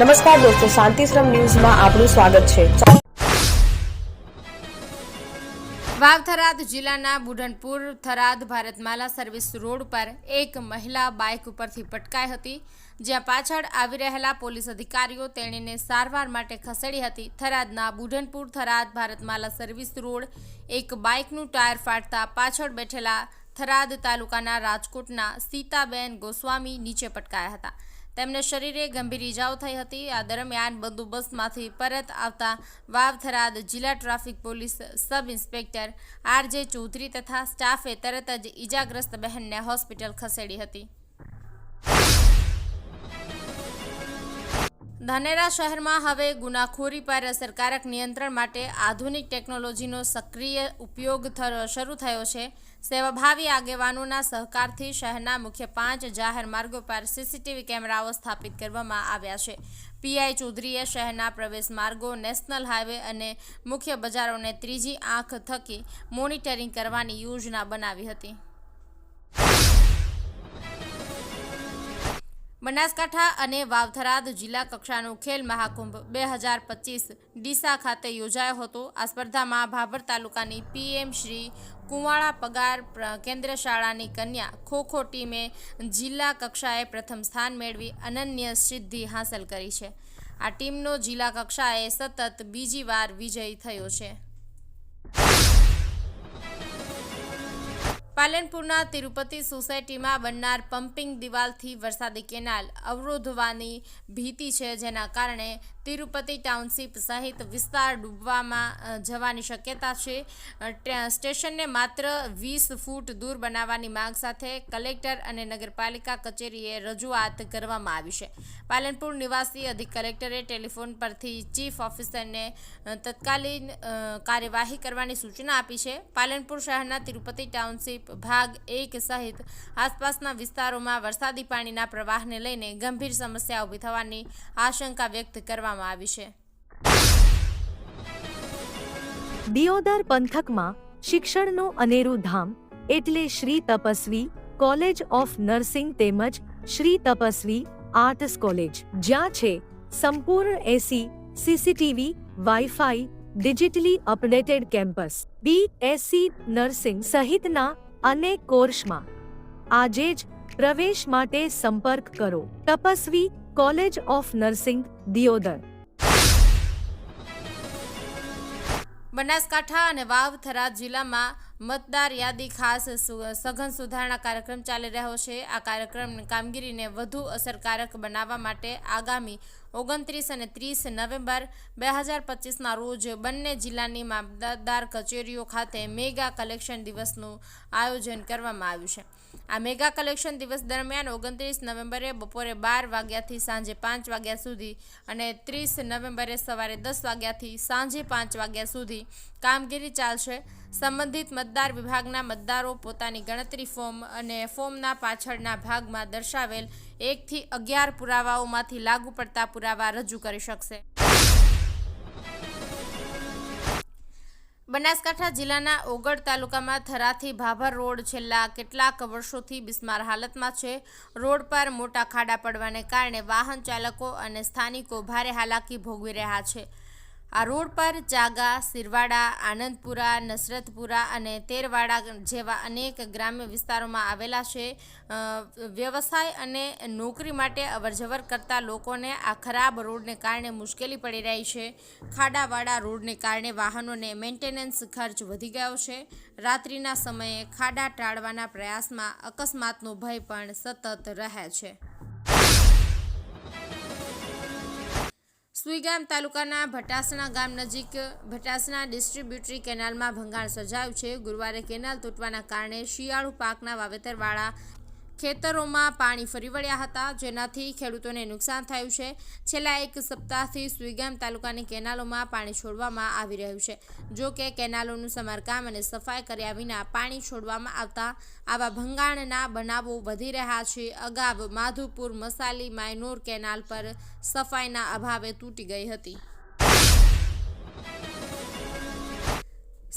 નમસ્કાર દોસ્તો, શાંતિશ્રમ ન્યૂઝમાં આપનું સ્વાગત છે. વાવ થરાદ જિલ્લાના બુઢનપુર થરાદ ભારતમાલા સર્વિસ રોડ પર એક મહિલા બાઇક ઉપરથી પટકાઈ હતી. જ્યાં પાછળ આવી રહેલા પોલીસ અધિકારીઓ તેણીને સારવાર માટે ખસેડી હતી. થરાદના બુઢનપુર થરાદ ભારતમાલા સર્વિસ રોડ એક બાઇકનું ટાયર ફાટતા પાછળ બેઠેલા થરાદ તાલુકાના રાજકોટના સીતાબેન ગોસ્વામી નીચે પટકાયા હતા. તેમને શરીરે ગંભીર ઈજાઓ થઈ હતી. આ દરમિયાન બંદોબસ્તમાંથી પરત આવતા વાવથરાદ જિલ્લા traffic police sub inspector RJ Chaudhary તથા સ્ટાફે તરત જ ઈજાગ્રસ્ત બહેનને હોસ્પિટલ ખસેડી હતી. ધાનેરા શહેરમાં હવે ગુનાખોરી પર અસરકારક નિયંત્રણ માટે આધુનિક ટેકનોલોજીનો સક્રિય ઉપયોગ શરૂ થયો છે. સેવાભાવી આગેવાનોના સહકારથી શહેરના મુખ્ય પાંચ જાહેર માર્ગો પર સીસીટીવી કેમેરાઓ સ્થાપિત કરવામાં આવ્યા છે. પીઆઈ ચૌધરીએ શહેરના પ્રવેશ માર્ગો, નેશનલ હાઈવે અને મુખ્ય બજારોને ત્રીજી આંખ થકી મોનિટરિંગ કરવાની યોજના બનાવી હતી. બનાસકાંઠા અને વાવથરાદ જિલ્લા કક્ષાનો ખેલ મહાકુંભ બે હજાર પચીસ ડીસા ખાતે યોજાયો હતો. આ સ્પર્ધામાં ભાભર તાલુકાની પીએમ શ્રી કુંવાળા પગાર કેન્દ્ર શાળાની કન્યા ખો ખો ટીમે જિલ્લા કક્ષાએ પ્રથમ સ્થાન મેળવી અનન્ય સિદ્ધિ હાંસલ કરી છે. આ ટીમનો જિલ્લા કક્ષાએ સતત બીજી વાર વિજય થયો છે. પાલનપુરના તિરુપતિ સોસાયટીમાં બનનાર પમ્પિંગ દિવાલથી વરસાદી કેનાલ અવરોધવાની ભીતિ છે જેના કારણે તિરુપતિ ટાઉનશીપ સહિત વિસ્તાર ડૂબવામાં જવાની શક્યતા છે. સ્ટેશનને માત્ર વીસ ફૂટ દૂર બનાવવાની માંગ સાથે કલેક્ટર અને નગરપાલિકા કચેરીએ રજૂઆત કરવામાં આવી છે. પાલનપુર નિવાસી અધિક કલેક્ટરે ટેલિફોન પરથી ચીફ ઓફિસરને તત્કાલીન કાર્યવાહી કરવાની સૂચના આપી છે. પાલનપુર શહેરના તિરુપતિ ટાઉનશીપ ભાગ એક સહિત આસપાસના વિસ્તારોમાં વરસાદી પાણીના પ્રવાહને લઈને ગંભીર સમસ્યા ઊભી થવાની આશંકા વ્યક્ત કરવામાં આવી છે. દિયોદર પંથકમાં શિક્ષણનું અનેરું ધામ એટલે Shri Tapasvi college of nursing તેમજ શ્રી તપસ્વી આર્ટસ કોલેજ, જ્યાં છે સંપૂર્ણ AC, CCTV, wifi, digitally updated campus, BSc nursing સહિતના અનેક કોર્સમાં. આજે જ પ્રવેશ માટે સંપર્ક કરો. Tapasvi college of nursing Deodar. Banaskantha અને વાવ થરાદ જિલ્લામાં મતદાર યાદી ખાસ સઘન સુધારણા કાર્યક્રમ ચાલી રહ્યો છે. આ કાર્યક્રમની કામગીરીને વધુ અસરકારક બનાવવા માટે આગામી ઓગણત્રીસ અને ત્રીસ નવેમ્બર બે હજાર પચીસના રોજ બંને જિલ્લાની મામલતદાર કચેરીઓ ખાતે મેગા કલેક્શન દિવસનું આયોજન કરવામાં આવ્યું છે. આ મેગા કલેક્શન દિવસ દરમિયાન ઓગણત્રીસ નવેમ્બરે બપોરે બાર વાગ્યાથી સાંજે પાંચ વાગ્યા સુધી અને ત્રીસ નવેમ્બરે સવારે દસ વાગ્યાથી સાંજે પાંચ વાગ્યા સુધી કામગીરી ચાલશે. સંબંધિત મતદાર વિભાગના મતદારો પોતાની ગણતરી ફોર્મ અને ફોર્મના પાછળના ભાગમાં દર્શાવેલ એકથી અગિયાર પુરાવાઓમાંથી લાગુ પડતા પુરાવા રજૂ કરી શકશે. બનાસકાંઠા જિલ્લાના ઓગળ તાલુકામાં થરાથી ભાભર રોડ છેલ્લા કેટલાક વર્ષોથી બિસ્માર હાલતમાં છે. રોડ પર મોટા ખાડા પડવાને કારણે વાહન ચાલકો અને સ્થાનિકો ભારે હાલાકી ભોગવી રહ્યા છે. આ રોડ પર ચાગા, સિરવાડા, આનંદપુરા, નસરતપુરા અને તેરવાડા જેવા અનેક ગ્રામ્ય વિસ્તારોમાં આવેલા છે. વ્યવસાય અને નોકરી માટે અવરજવર કરતા લોકોને આ ખરાબ રોડને કારણે મુશ્કેલી પડી રહી છે. ખાડાવાળા રોડને કારણે વાહનોને મેન્ટેનન્સ ખર્ચ વધી ગયો છે. રાત્રિના સમયે ખાડા ટાળવાના પ્રયાસમાં અકસ્માતનો ભય પણ સતત રહે છે. સુઈગામ તાલુકાના ભટાસણા ગામ નજીક ભટાસણા ડિસ્ટ્રીબ્યુટરી કેનાલમાં ભંગાણ સર્જાયું છે. ગુરુવારે કેનાલ તૂટવાના કારણે શિયાળુ પાકના વાવેતરવાળા ખેતરોમાં પાણી ફરી વળ્યા હતા, જેનાથી ખેડૂતોને નુકસાન થયું છે. છેલ્લા એક સપ્તાહથી સુઈગામ તાલુકાની કેનાલોમાં પાણી છોડવામાં આવી રહ્યું છે. જો કે કેનાલોનું સમારકામ અને સફાઈ કર્યા વિના પાણી છોડવામાં આવતા આવા ભંગાણના બનાવો વધી રહ્યા છે. અગાઉ માધુપુર, મસાલી, માયનોર કેનાલ પર સફાઈના અભાવે તૂટી ગઈ હતી.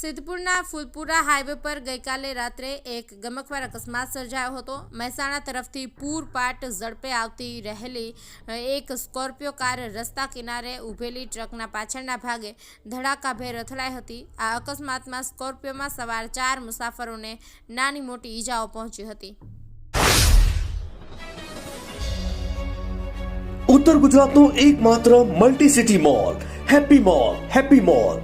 સિદ્ધપુરના ફૂલપુરા હાઈવે પર ગઈકાલે રાત્રે એક ગમકવાર અકસ્માત સર્જાયો હતો. મહેસાણા તરફથી પૂરપાટ ઝડપે આવતી રહેલી એક સ્કોર્પિયો કાર રસ્તા કિનારે ઊભેલી ટ્રકના પાછળના ભાગે ધડાકાભેર અથડાઈ હતી. આ અકસ્માતમાં સ્કોર્પિયોમાં સવાર ચાર મુસાફરોને નાની મોટી ઈજાઓ પહોંચી હતી. ઉત્તર ગુજરાતનો એકમાત્ર multi city mall Happy Mall Happy Mall.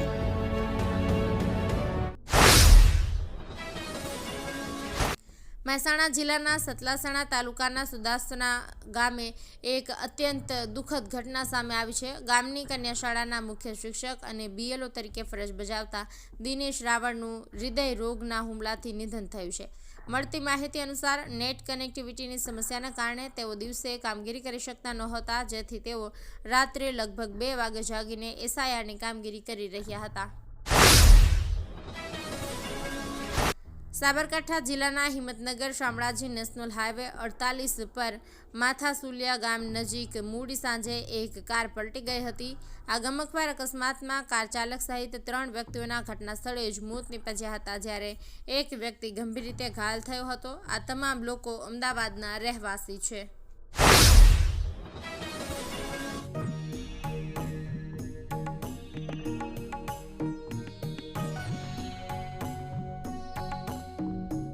Mehsana જિલ્લાના સતલાસણા તાલુકાના સુદાસના ગામે એક અત્યંત દુઃખદ ઘટના સામે આવી છે. ગામની કન્યા શાળાના મુખ્ય શિક્ષક અને બીએલઓ તરીકે ફરજ બજાવતા દિનેશ રાવળનું હૃદય રોગના હુમલાથી નિધન થયું છે. મળતી માહિતી અનુસાર નેટ કનેક્ટિવિટીની સમસ્યાના કારણે તેઓ દિવસે કામગીરી કરી શકતા નહોતા, જેથી તેઓ રાત્રે લગભગ બે વાગે જાગીને એસઆઈઆરની કામગીરી કરી રહ્યા હતા. સાબરકાંઠા જિલ્લાના હિંમતનગર શામળાજી નેશનલ હાઈવે અડતાલીસ પર માથાસુલિયા ગામ નજીક મૂડી સાંજે એક કાર પલટી ગઈ હતી. આ ગમકવાર અકસ્માતમાં કાર ચાલક સહિત ત્રણ વ્યક્તિઓના ઘટના સ્થળે જ મોત નીપજ્યા હતા, જ્યારે એક વ્યક્તિ ગંભીર રીતે ઘાયલ થયો હતો. આ તમામ લોકો અમદાવાદના રહેવાસી છે.